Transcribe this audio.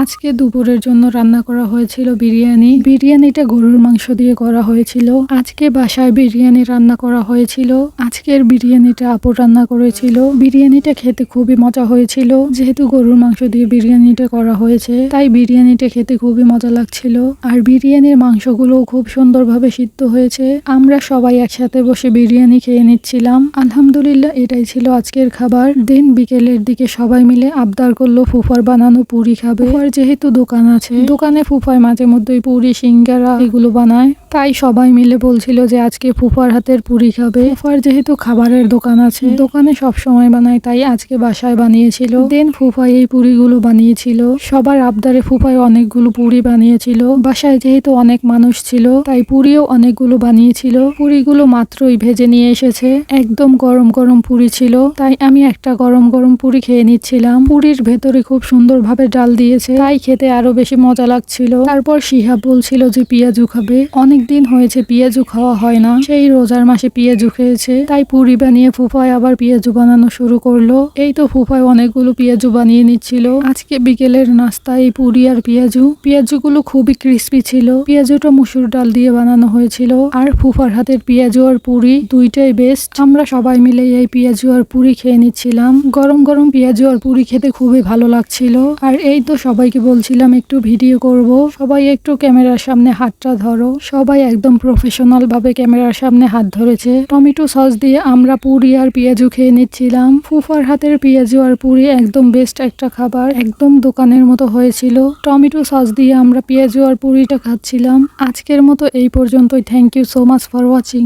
আজকে দুপুরের জন্য রান্না করা হয়েছিল বিরিয়ানি। বিরিয়ানিটা গরুর মাংস দিয়ে করা হয়েছিল। আজকে বাসায় বিরিয়ানি রান্না করা হয়েছিল। আজকের বিরিয়ানিটা আপু রান্না করেছিল। বিরিয়ানিটা খেতে খুবই মজা হয়েছিল। যেহেতু গরুর মাংস দিয়ে বিরিয়ানিটা করা হয়েছে, তাই বিরিয়ানিটা খেতে খুবই মজা লাগছিল। আর বিরিয়ানির মাংসগুলো খুব সুন্দরভাবে সিদ্ধ হয়েছে। আমরা সবাই একসাথে বসে বিরিয়ানি খেয়ে নিচ্ছিলাম। আলহামদুলিল্লাহ এটাই ছিল আজকের খাবার। দিন বিকেলের দিকে সবাই মিলে আবদার করল ফুফার বানানো পুরি খাবে। ফুফার যেহেতু দোকান আছে দোকানে ফুফায় মাঝে মধ্যেই পুরি সিঙ্গারা এগুলো বানায়। তাই সবাই মিলে বলছিল যে আজকে ফুফার হাতের পুরি খাবে। ফুফার যেহেতু খাবারের দোকান আছে, দোকানে সব সময় বানায়, তাই আজকে বাসায় বানিয়েছিল। দেন ফুফাই এই পুরিগুলো বানিয়েছিল। সবার আবদারে ফুফাই অনেকগুলো পুরি বানিয়েছিল। বাসায় যেহেতু অনেক মানুষ ছিল, তাই পুরিও অনেকগুলো বানিয়েছিল। পুরিগুলো মাত্রই ভেজে নিয়ে এসেছে। একদম গরম গরম পুরি ছিল, তাই আমি একটা গরম গরম পুরি খেয়ে নিচ্ছিলাম। পুরির ভেতরে খুব সুন্দরভাবে ডাল দিয়েছে, তাই খেতে আরও বেশি মজা লাগছিল। তারপর শিহাব বলছিল যে পিয়াজু খাবে। অনেক দিন হয়েছে পিয়াজু খাওয়া হয় না। সেই রোজার মাসে পিয়াজু খেয়েছে। তাই পুরি বানিয়ে ফুফায় আবার পিয়াজু বানানো শুরু করল। এই তো ফুফায় অনেকগুলো পিয়াজু বানিয়ে নিচ্ছিল। আজকে বিকেলের নাস্তায় পুরি আর পেঁয়াজু। পেঁয়াজুগুলো খুবই ক্রিস্পি ছিল। পেঁয়াজুটা মুসুর ডাল দিয়ে বানানো হয়েছিল। আর ফুফার হাতের পেঁয়াজু আর পুরি দুইটাই বেস্ট আমরা সবাই মিলে এই পেঁয়াজু আর পুরি খেয়ে নিচ্ছিলাম। গরম গরম পেঁয়াজু আর পুরি খেতে খুবই ভালো লাগছিল। আর এই তো সবাইকে বলছিলাম একটু ভিডিও করব। সবাই একটু ক্যামেরার সামনে হাতটা ধরো। সবাই একদম প্রফেশনাল ভাবে ক্যামেরার সামনে হাত ধরেছে। টমেটো সস দিয়ে আমরা পুরি আর পেঁয়াজু খেয়ে নিচ্ছিলাম। ফুফার হাতের পেঁয়াজু আর পুরি একদম বেস্ট একটা খাবার, একদম দোকানের মতো হয়েছিল। টমেটো সস দিয়ে আমরা পেঁয়াজু আর পুরিটা খাচ্ছিলাম। আজকের মতো এই পর্যন্তই। Thank you so much for watching